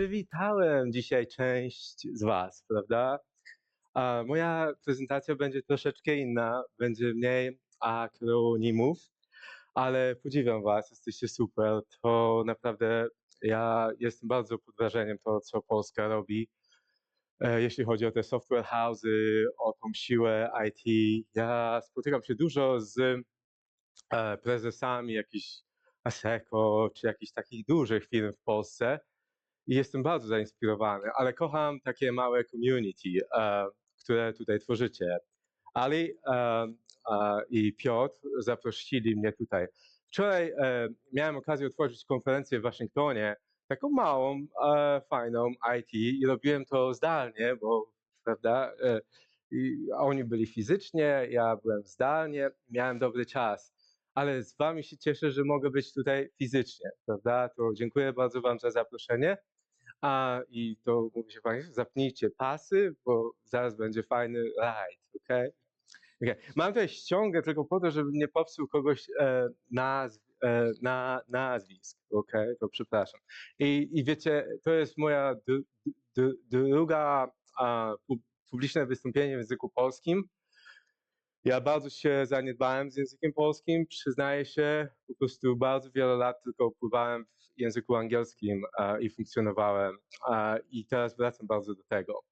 przywitałem dzisiaj część z Was, prawda? A moja prezentacja będzie troszeczkę inna, będzie mniej akronimów, ale podziwiam Was, jesteście super. To naprawdę ja jestem bardzo pod wrażeniem to, co Polska robi. e, Jeśli chodzi o te software house'y, o tą siłę IT, ja spotykam się dużo z e, prezesami jakichś ASECO czy jakichś takich dużych firm w Polsce i jestem bardzo zainspirowany, ale kocham takie małe community, e, które tutaj tworzycie. Ali e, i Piotr zaprosili mnie tutaj. Wczoraj e, miałem okazję otworzyć konferencję w Waszyngtonie, taką małą, fajną IT i robiłem to zdalnie, bo prawda, oni byli fizycznie, ja byłem zdalnie, miałem dobry czas ale z Wami się cieszę, że mogę być tutaj fizycznie, prawda? To dziękuję bardzo Wam za zaproszenie. A i to mówi się Wam, zapnijcie pasy, bo zaraz będzie fajny ride, ok? okay. Mam tutaj ściągę tylko po to, żeby nie popsuł kogoś e, nazw, e, na, nazwisk, ok? To przepraszam. I, I wiecie, to jest moja dru, dru, druga a, pu, publiczne wystąpienie w języku polskim. Ja bardzo się zaniedbałem z językiem polskim, przyznaję się, po prostu bardzo wiele lat tylko pływałem w języku angielskim e, i funkcjonowałem e, i teraz wracam bardzo do tego.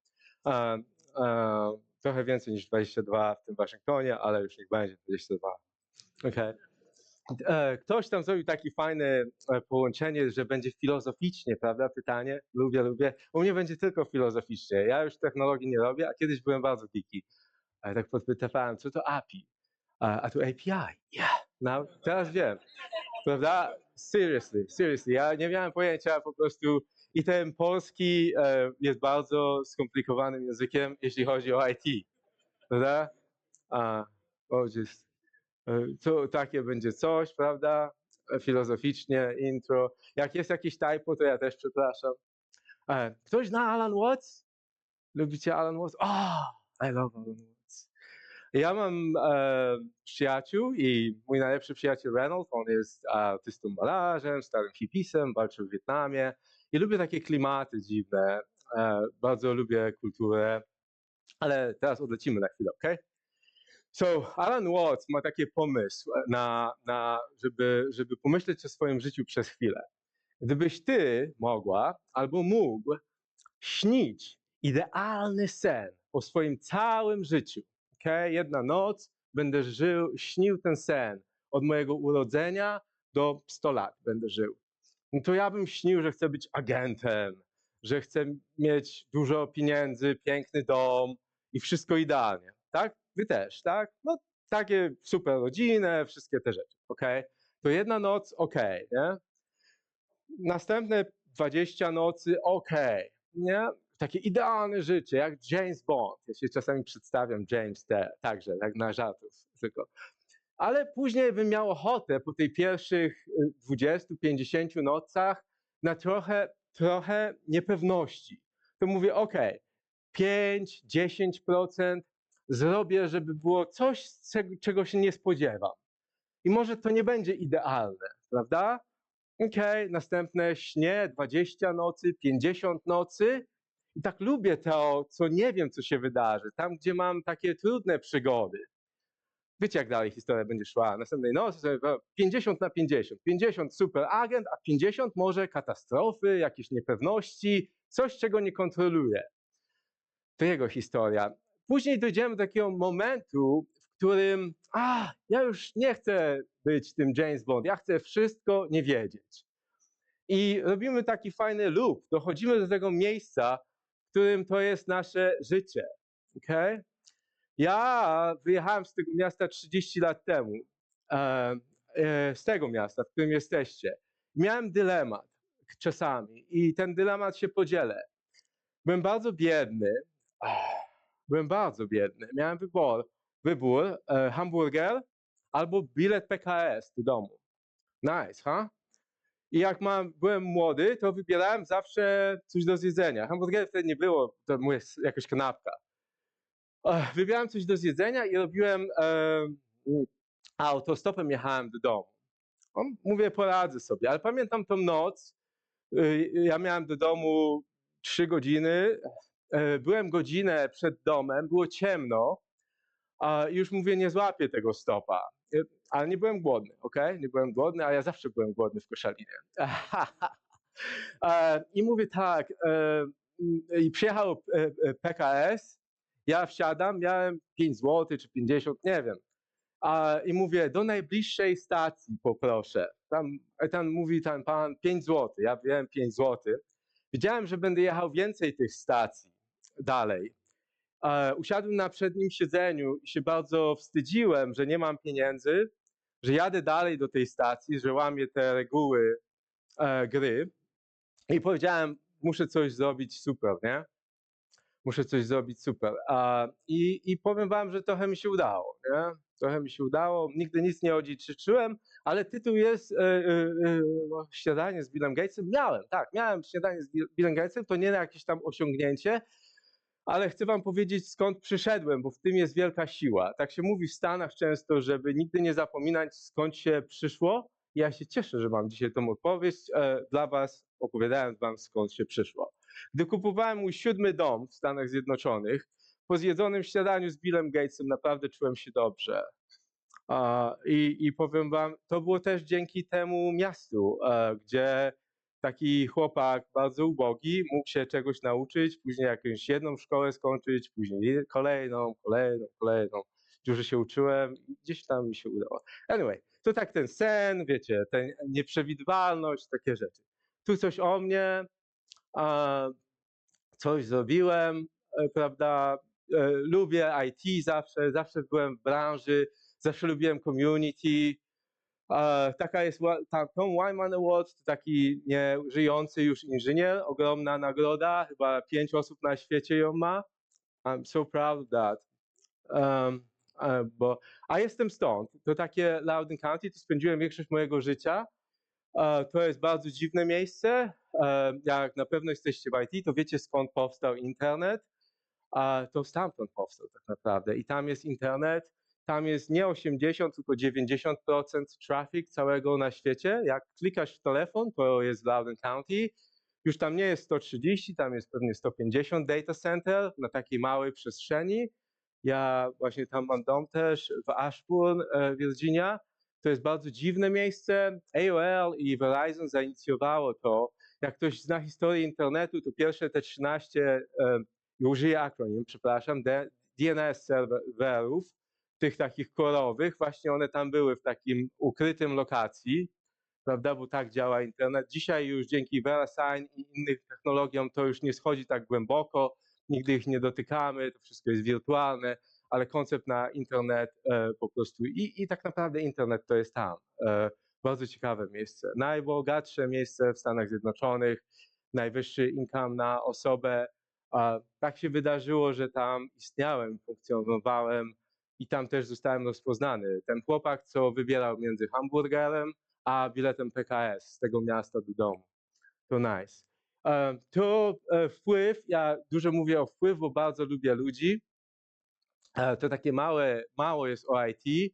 E, trochę więcej niż 22 w tym Waszyngtonie, ale już niech będzie 22. Okay. Ktoś tam zrobił takie fajne połączenie, że będzie filozoficznie, prawda? Pytanie, lubię, lubię. U mnie będzie tylko filozoficznie. Ja już technologii nie robię, a kiedyś byłem bardzo ja tak podpytywałem, co to API? A, a tu API. Yeah, no, teraz wiem. Prawda? Seriously, seriously. Ja nie miałem pojęcia po prostu. I ten polski e, jest bardzo skomplikowanym językiem, jeśli chodzi o IT. Prawda? A, o, just, e, to takie będzie coś, prawda? E, Filozoficznie, intro. Jak jest jakiś typo, to ja też przepraszam. E, ktoś zna Alan Watts? Lubicie Alan Watts? Oh, I love Alan Watts. Ja mam e, przyjaciół i mój najlepszy przyjaciel Reynolds, on jest artystą malarzem, starym hipisem, walczył w Wietnamie i lubię takie klimaty dziwne, e, bardzo lubię kulturę, ale teraz odlecimy na chwilę, ok? So, Alan Watts ma taki pomysł, na, na, żeby, żeby pomyśleć o swoim życiu przez chwilę. Gdybyś ty mogła albo mógł śnić idealny sen o swoim całym życiu, okay? jedna noc będę żył, śnił ten sen od mojego urodzenia do 100 lat będę żył. No to ja bym śnił, że chcę być agentem, że chcę mieć dużo pieniędzy, piękny dom i wszystko idealnie. Tak? Wy też, tak? No takie super rodzinę, wszystkie te rzeczy, ok? To jedna noc, ok, nie? Następne 20 nocy, ok, nie? Takie idealne życie, jak James Bond. Ja się czasami przedstawiam James także, tak na żartów tylko. Ale później bym miał ochotę po tych pierwszych 20-50 nocach na trochę, trochę niepewności. To mówię, ok, 5-10% zrobię, żeby było coś, czego się nie spodziewam. I może to nie będzie idealne, prawda? Ok, następne śnie, 20 nocy, 50 nocy, i tak lubię to, co nie wiem, co się wydarzy, tam, gdzie mam takie trudne przygody. Wiecie, jak dalej historia będzie szła. Następnej nocy 50 na 50. 50 super agent, a 50 może katastrofy, jakieś niepewności, coś, czego nie kontroluje. To jego historia. Później dojdziemy do takiego momentu, w którym a, ja już nie chcę być tym James Bond, ja chcę wszystko nie wiedzieć. I robimy taki fajny loop. Dochodzimy do tego miejsca, którym to jest nasze życie. Okay? Ja wyjechałem z tego miasta 30 lat temu, e, z tego miasta, w którym jesteście. Miałem dylemat czasami i ten dylemat się podzielę. Byłem bardzo biedny, byłem bardzo biedny. Miałem wybór, wybór e, hamburger albo bilet PKS do domu. Nice, huh? I jak mam, byłem młody, to wybierałem zawsze coś do zjedzenia. Hamburgerów wtedy nie było, to mówię, jakaś kanapka. Wybierałem coś do zjedzenia i robiłem e, autostopem jechałem do domu. On, mówię, poradzę sobie, ale pamiętam tą noc, Y, ja miałem do domu 3 godziny, e, byłem godzinę przed domem, było ciemno, już mówię, nie złapię tego stopa. Y, Ale nie byłem głodny, ok? Nie byłem głodny, a ja zawsze byłem głodny w Koszalinie. E, I mówię tak, e, i przyjechał e, PKS, ja wsiadam, miałem 5 zł czy 50, nie wiem. I mówię, do najbliższej stacji poproszę. Tam, tam mówi ten pan 5 zł, ja wiem 5 zł. Wiedziałem, że będę jechał więcej tych stacji dalej. Usiadłem na przednim siedzeniu i się bardzo wstydziłem, że nie mam pieniędzy, że jadę dalej do tej stacji, że łamię te reguły e, gry. I powiedziałem, muszę coś zrobić super, nie? Muszę coś zrobić super. I, I powiem wam, że trochę mi się udało, nie? Trochę mi się udało. Nigdy nic nie odziedziczyłem, ale tytuł jest e, e, e, Śniadanie z Billem Gatesem. Miałem, tak, miałem śniadanie z Bill- Billem Gatesem. To nie jakieś tam osiągnięcie, ale chcę wam powiedzieć, skąd przyszedłem, bo w tym jest wielka siła. Tak się mówi w Stanach często, żeby nigdy nie zapominać, skąd się przyszło. Ja się cieszę, że mam dzisiaj tą opowieść e, dla was, opowiadając wam, skąd się przyszło. Gdy kupowałem mój siódmy dom w Stanach Zjednoczonych, po zjedzonym śniadaniu z Billem Gatesem naprawdę czułem się dobrze. I, I powiem wam, to było też dzięki temu miastu, e, gdzie taki chłopak bardzo ubogi mógł się czegoś nauczyć, później jakąś jedną szkołę skończyć, później kolejną, kolejną, kolejną. Dużo się uczyłem gdzieś tam mi się udało. Anyway, to tak ten sen, wiecie, ta nieprzewidywalność, takie rzeczy. Tu coś o mnie, coś zrobiłem, e, prawda? E, Lubię IT zawsze, zawsze byłem w branży, zawsze lubiłem community. Taka jest ta, Tom Wyman Award, to taki nieżyjący już inżynier, ogromna nagroda, chyba pięć osób na świecie ją ma. I'm so proud of that. Um, bo, a jestem stąd, to takie Loudoun County, tu spędziłem większość mojego życia. To jest bardzo dziwne miejsce. Jak na pewno jesteście w IT, to wiecie skąd powstał internet. To stamtąd powstał tak naprawdę. I tam jest internet, tam jest nie 80, tylko 90% traffic całego na świecie. Jak klikasz w telefon, to jest Loudoun County. Już tam nie jest 130, tam jest pewnie 150 data center na takiej małej przestrzeni. Ja właśnie tam mam dom też w Ashburn, e, Virginia. To jest bardzo dziwne miejsce. AOL i Verizon zainicjowało to. Jak ktoś zna historię internetu, to pierwsze te 13, e, i użyję akronim, przepraszam, DNS serwerów, tych takich korowych, właśnie one tam były w takim ukrytym lokacji, prawda, bo tak działa internet. Dzisiaj już dzięki VeriSign i innym technologiom to już nie schodzi tak głęboko, nigdy ich nie dotykamy, to wszystko jest wirtualne, ale koncept na internet e, po prostu i, i tak naprawdę internet to jest tam. E, bardzo ciekawe miejsce. Najbogatsze miejsce w Stanach Zjednoczonych, najwyższy income na osobę. Tak się wydarzyło, że tam istniałem, funkcjonowałem i tam też zostałem rozpoznany. Ten chłopak, co wybierał między hamburgerem a biletem PKS z tego miasta do domu. To nice. E, To e, wpływ, ja dużo mówię o wpływ, bo bardzo lubię ludzi. E, To takie małe, mało jest o IT,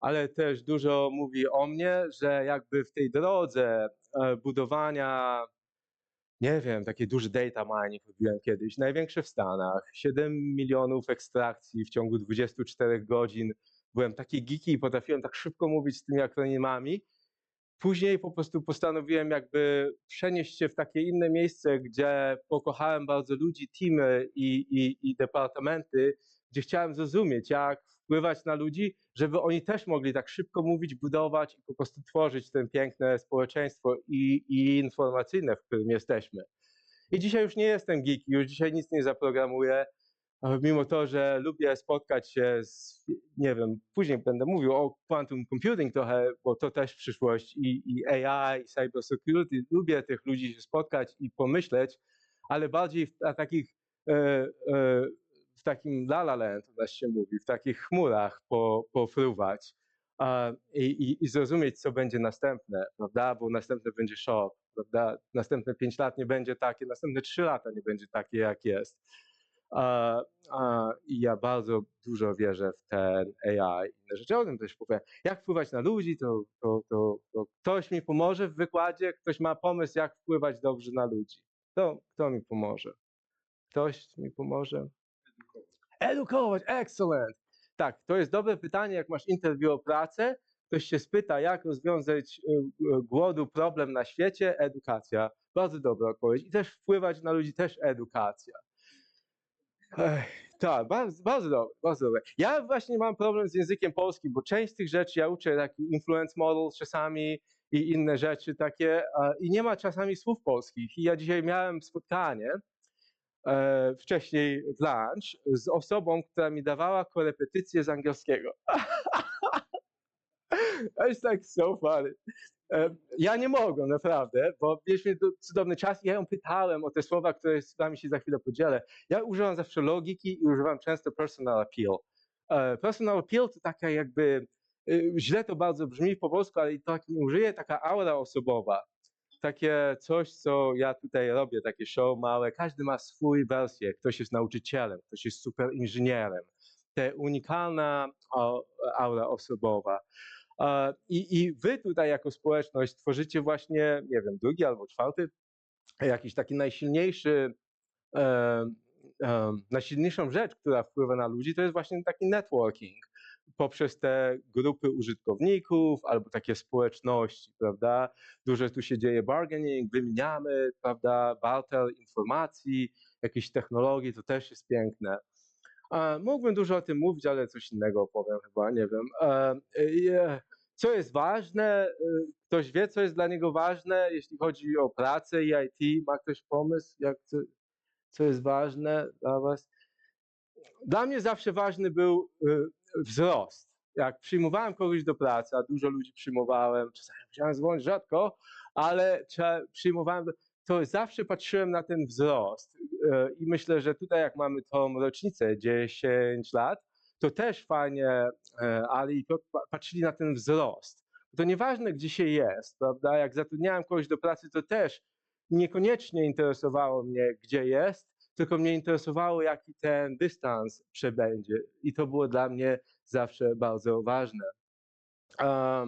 ale też dużo mówi o mnie, że jakby w tej drodze budowania, nie wiem, takie duże data mining robiłem kiedyś, największe w Stanach, 7 milionów ekstrakcji w ciągu 24 godzin. Byłem taki geeky i potrafiłem tak szybko mówić z tymi akronimami. Później po prostu postanowiłem jakby przenieść się w takie inne miejsce, gdzie pokochałem bardzo ludzi, teamy i, i, i departamenty, gdzie chciałem zrozumieć, jak wpływać na ludzi, żeby oni też mogli tak szybko mówić, budować i po prostu tworzyć ten piękne społeczeństwo i, i informacyjne, w którym jesteśmy. I dzisiaj już nie jestem geeky, już dzisiaj nic nie zaprogramuję, mimo to, że lubię spotkać się z, nie wiem, później będę mówił o quantum computing trochę, bo to też przyszłość i, i AI, i cybersecurity. Lubię tych ludzi się spotkać i pomyśleć, ale bardziej na takich, e, e, w takim la la land, u się mówi, w takich chmurach po, pofruwać a, i, i, i zrozumieć, co będzie następne, prawda? Bo następne będzie szok, prawda? Następne pięć lat nie będzie takie, następne trzy lata nie będzie takie, jak jest. A, a, I ja bardzo dużo wierzę w ten AI inne rzeczy. O tym też powiem. Jak wpływać na ludzi, to, to, to, to ktoś mi pomoże w wykładzie, ktoś ma pomysł, jak wpływać dobrze na ludzi. To, kto mi pomoże? Ktoś mi pomoże? Edukować, excellent. Tak, to jest dobre pytanie, jak masz interwiu o pracę, ktoś się spyta, jak rozwiązać y, y, głodu problem na świecie, edukacja. Bardzo dobra odpowiedź. I też wpływać na ludzi, też edukacja. Ech, tak, bardzo, bardzo dobre, bardzo dobre. Ja właśnie mam problem z językiem polskim, bo część z tych rzeczy ja uczę taki influence model czasami i inne rzeczy takie i nie ma czasami słów polskich. I ja dzisiaj miałem spotkanie wcześniej w lunch z osobą, która mi dawała korepetycję z angielskiego. It's like so funny. E, Ja nie mogłem, naprawdę, bo mieliśmy cudowny czas i ja ją pytałem o te słowa, które z wami się za chwilę podzielę. Ja używam zawsze logiki i używam często personal appeal. E, Personal appeal to taka jakby, źle to bardzo brzmi po polsku, ale i tak nie użyję, taka aura osobowa. Takie coś, co ja tutaj robię, takie show małe. Każdy ma swój wersję. Ktoś jest nauczycielem, ktoś jest super inżynierem. Te unikalna aura osobowa. E, I, I wy tutaj jako społeczność tworzycie właśnie, nie wiem, drugi albo czwarty, jakiś taki najsilniejszy, e, e, najsilniejszą rzecz, która wpływa na ludzi, to jest właśnie taki networking poprzez te grupy użytkowników albo takie społeczności, prawda? Dużo tu się dzieje bargaining, wymieniamy, prawda, barter informacji, jakichś technologii, to też jest piękne. Mógłbym dużo o tym mówić, ale coś innego opowiem chyba, nie wiem. Co jest ważne? e, Ktoś wie, co jest dla niego ważne, jeśli chodzi o pracę i IT? Ma ktoś pomysł, jak co, co jest ważne dla was? Dla mnie zawsze ważny był e, wzrost. Jak przyjmowałem kogoś do pracy, a dużo ludzi przyjmowałem, czasami musiałem zwolnić rzadko, ale przyjmowałem, to zawsze patrzyłem na ten wzrost. E, I myślę, że tutaj jak mamy tą rocznicę 10 lat, to też fajnie e, Ali i patrzyli na ten wzrost. To nieważne, gdzie się jest, prawda? Jak zatrudniałem kogoś do pracy, to też niekoniecznie interesowało mnie, gdzie jest, tylko mnie interesowało, jaki ten dystans przebędzie. I to było dla mnie zawsze bardzo ważne. E,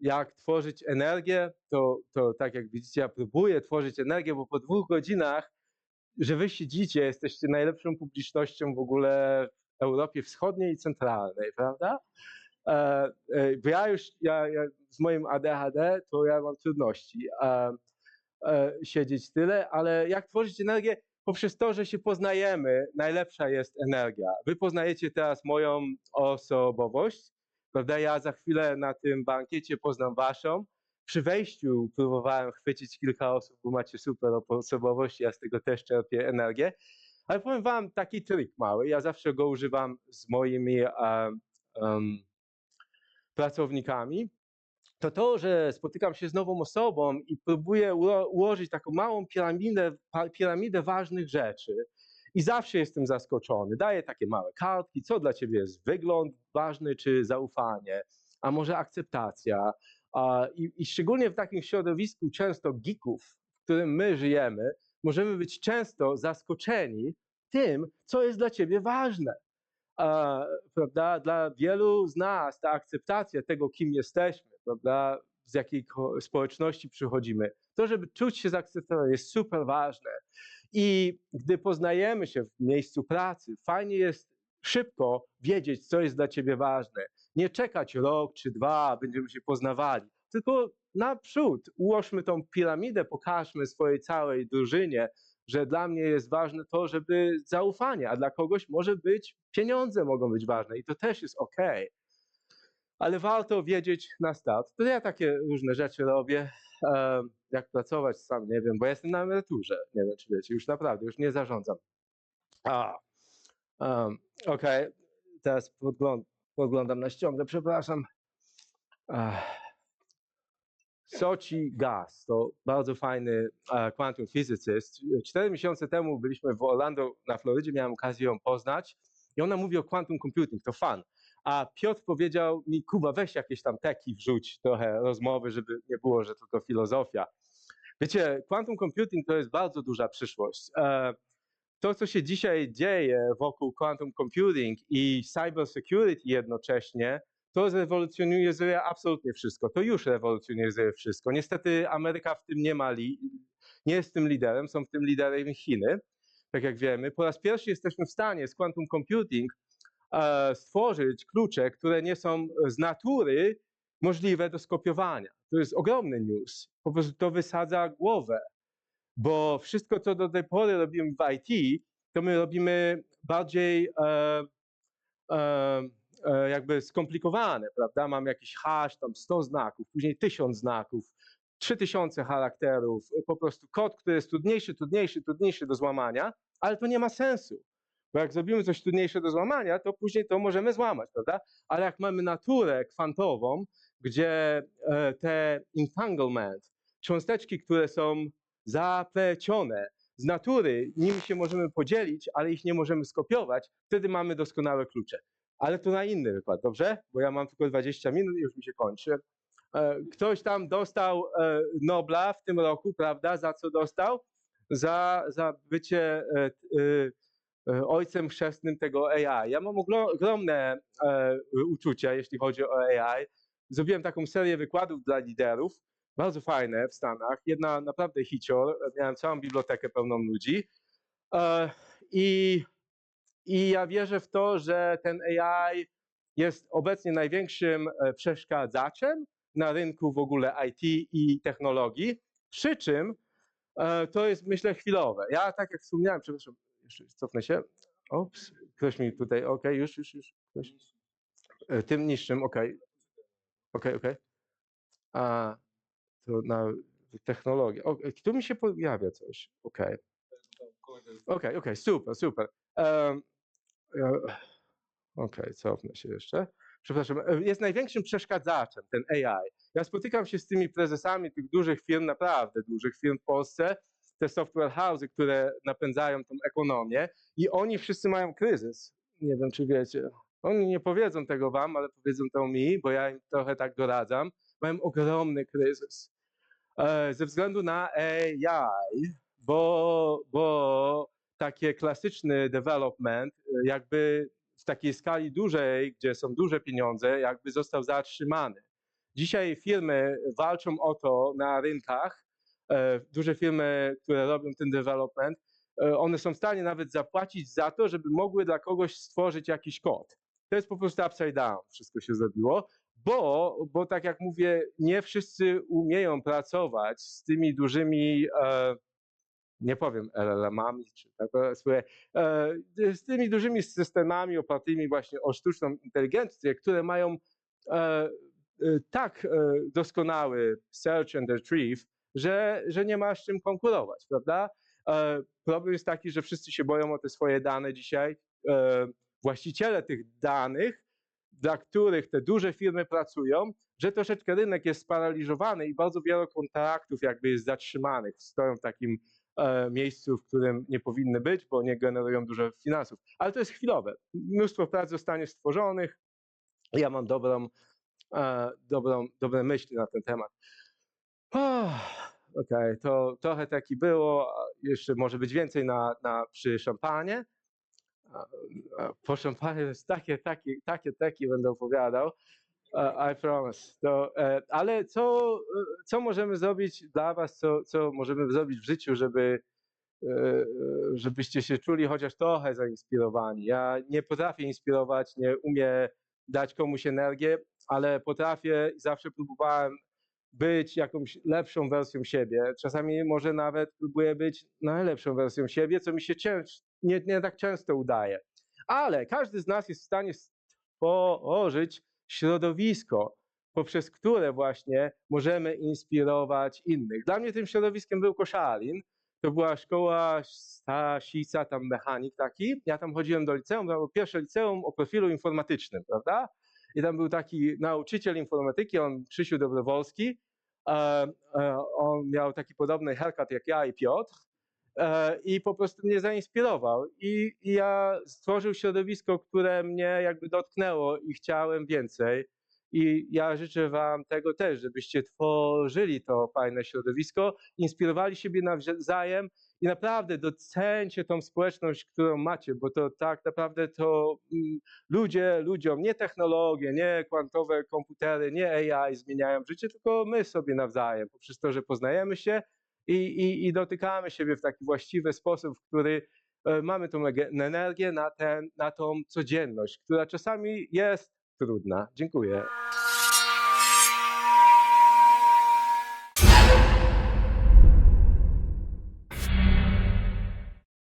Jak tworzyć energię, to, to tak jak widzicie, ja próbuję tworzyć energię, bo po dwóch godzinach, że wy siedzicie, jesteście najlepszą publicznością w ogóle w Europie Wschodniej i Centralnej, prawda? E, e, Bo ja już, ja, ja z moim ADHD, to ja mam trudności siedzieć tyle, ale jak tworzyć energię? Poprzez to, że się poznajemy, najlepsza jest energia. Wy poznajecie teraz moją osobowość, prawda? Ja za chwilę na tym bankiecie poznam waszą. Przy wejściu próbowałem chwycić kilka osób, bo macie super osobowość, ja z tego też czerpię energię. Ale powiem wam taki trik mały, ja zawsze go używam z moimi em, em, pracownikami, to to, że spotykam się z nową osobą i próbuję ułożyć taką małą piramidę, piramidę ważnych rzeczy. I zawsze jestem zaskoczony. Daję takie małe kartki, co dla ciebie jest wygląd ważny, czy zaufanie, a może akceptacja. I, I szczególnie w takim środowisku często geeków, w którym my żyjemy, możemy być często zaskoczeni tym, co jest dla ciebie ważne prawda, dla wielu z nas ta akceptacja tego, kim jesteśmy, prawda, z jakiej społeczności przychodzimy, to, żeby czuć się zaakceptowanym, jest super ważne. I gdy poznajemy się w miejscu pracy, fajnie jest szybko wiedzieć, co jest dla ciebie ważne. Nie czekać rok czy dwa, będziemy się poznawali, tylko naprzód ułożmy tą piramidę, pokażmy swojej całej drużynie, że dla mnie jest ważne to, żeby zaufanie, a dla kogoś może być pieniądze mogą być ważne i to też jest ok. Ale warto wiedzieć na start. To ja takie różne rzeczy robię. Jak pracować, sam nie wiem, bo jestem na emeryturze. Nie wiem, czy wiecie, już naprawdę, już nie zarządzam. A, um, teraz podgląd podglądam na ściągę, przepraszam. Sochi Gas to bardzo fajny e, quantum physicist. Cztery miesiące temu byliśmy w Orlando na Florydzie, miałem okazję ją poznać i ona mówi o quantum computing, to fan. A Piotr powiedział mi, Kuba, weź jakieś tam teki, wrzuć trochę rozmowy, żeby nie było, że tylko filozofia. Wiecie, quantum computing to jest bardzo duża przyszłość. E, to, co się dzisiaj dzieje wokół quantum computing i cyber security jednocześnie, to zrewolucjonizuje absolutnie wszystko. To już rewolucjonizuje wszystko. Niestety Ameryka w tym nie ma, li, nie jest tym liderem, są w tym liderem Chiny, tak jak wiemy. Po raz pierwszy jesteśmy w stanie z quantum computing stworzyć klucze, które nie są z natury możliwe do skopiowania. To jest ogromny news. Po prostu to wysadza głowę, bo wszystko, co do tej pory robimy w IT, to my robimy bardziej e, e, e, jakby skomplikowane, prawda? Mam jakiś hash, tam 100 znaków, później 1000 znaków, 3000 charakterów, po prostu kod, który jest trudniejszy, trudniejszy, trudniejszy do złamania, ale to nie ma sensu. Bo jak zrobimy coś trudniejsze do złamania, to później to możemy złamać, prawda? Ale jak mamy naturę kwantową, gdzie e, te entanglement, cząsteczki, które są zaplecione z natury, nimi się możemy podzielić, ale ich nie możemy skopiować, wtedy mamy doskonałe klucze. Ale to na inny wykład, dobrze? Bo ja mam tylko 20 minut i już mi się kończy. E, Ktoś tam dostał e, Nobla w tym roku, prawda? Za co dostał? Za, za bycie ojcem chrzestnym tego AI. Ja mam ogromne e, uczucia, jeśli chodzi o AI. Zrobiłem taką serię wykładów dla liderów, bardzo fajne w Stanach. Jedna naprawdę hicior, miałem całą bibliotekę pełną ludzi. E, I, I ja wierzę w to, że ten AI jest obecnie największym e, przeszkadzaczem na rynku w ogóle IT i technologii, przy czym to jest myślę chwilowe. Ja tak jak wspomniałem, przepraszam, jeszcze cofnę się. Ops, ktoś mi tutaj, okej, już, już, już. Ktoś. E, Tym niższym, okej. Okej, okej. A to na technologię. O, tu mi się pojawia coś. Okej. Okej, okej, super, super. Ja- Okej, cofnę się jeszcze. Przepraszam, e, jest największym przeszkadzaczem ten AI. Ja spotykam się z tymi prezesami tych dużych firm, naprawdę dużych firm w Polsce, te software house'y, które napędzają tą ekonomię i oni wszyscy mają kryzys. Nie wiem, czy wiecie. Oni nie powiedzą tego wam, ale powiedzą to mi, bo ja im trochę tak doradzam. Mają ogromny kryzys. E, Ze względu na AI, bo, bo taki klasyczny development, e, jakby w takiej skali dużej, gdzie są duże pieniądze, jakby został zatrzymany. Dzisiaj firmy walczą o to na rynkach, duże firmy, które robią ten development, e, one są w stanie nawet zapłacić za to, żeby mogły dla kogoś stworzyć jakiś kod. To jest po prostu upside down, wszystko się zrobiło, bo, bo tak jak mówię, nie wszyscy umieją pracować z tymi dużymi, e, nie powiem LLM-ami, czy tak powiem, e, z tymi dużymi systemami opartymi właśnie o sztuczną inteligencję, które mają e, e, tak e, doskonały search and retrieve, że, że nie ma z czym konkurować, prawda? E, Problem jest taki, że wszyscy się boją o te swoje dane dzisiaj. E, Właściciele tych danych, dla których te duże firmy pracują, że troszeczkę rynek jest sparaliżowany i bardzo wiele kontraktów jakby jest zatrzymanych, stoją w takim e, miejscu, w którym nie powinny być, bo nie generują dużo finansów. Ale to jest chwilowe. Mnóstwo prac zostanie stworzonych. Ja mam dobrą, dobrą, dobre myśli na ten temat. Okej, to trochę taki było. Jeszcze może być więcej na, na, przy szampanie. Po szampanie jest takie, takie, takie teki będę opowiadał. I promise. To, e, ale co, co możemy zrobić dla Was, co, co możemy zrobić w życiu, żeby, e, żebyście się czuli chociaż trochę zainspirowani? Ja nie potrafię inspirować, nie umiem dać komuś energię, ale potrafię i zawsze próbowałem być jakąś lepszą wersją siebie. Czasami może nawet próbuję być najlepszą wersją siebie, co mi się cięż, nie, nie tak często udaje. Ale każdy z nas jest w stanie stworzyć środowisko, poprzez które właśnie możemy inspirować innych. Dla mnie tym środowiskiem był Koszalin. To była szkoła Stasica, tam mechanik taki. Ja tam chodziłem do liceum, to było pierwsze liceum o profilu informatycznym, prawda? I tam był taki nauczyciel informatyki, on Krzysiu Dobrowolski. E, e, on miał taki podobny haircut jak ja i Piotr. E, I po prostu mnie zainspirował. I, I ja stworzył środowisko, które mnie jakby dotknęło i chciałem więcej. I ja życzę wam tego też, żebyście tworzyli to fajne środowisko, inspirowali siebie nawzajem i naprawdę docencie tą społeczność, którą macie, bo to tak naprawdę to mm, ludzie ludziom, nie technologie, nie kwantowe komputery, nie AI zmieniają życie, tylko my sobie nawzajem, poprzez to, że poznajemy się i, i, i dotykamy siebie w taki właściwy sposób, w który e, mamy tą energię na, ten, na tą codzienność, która czasami jest trudna. Dziękuję.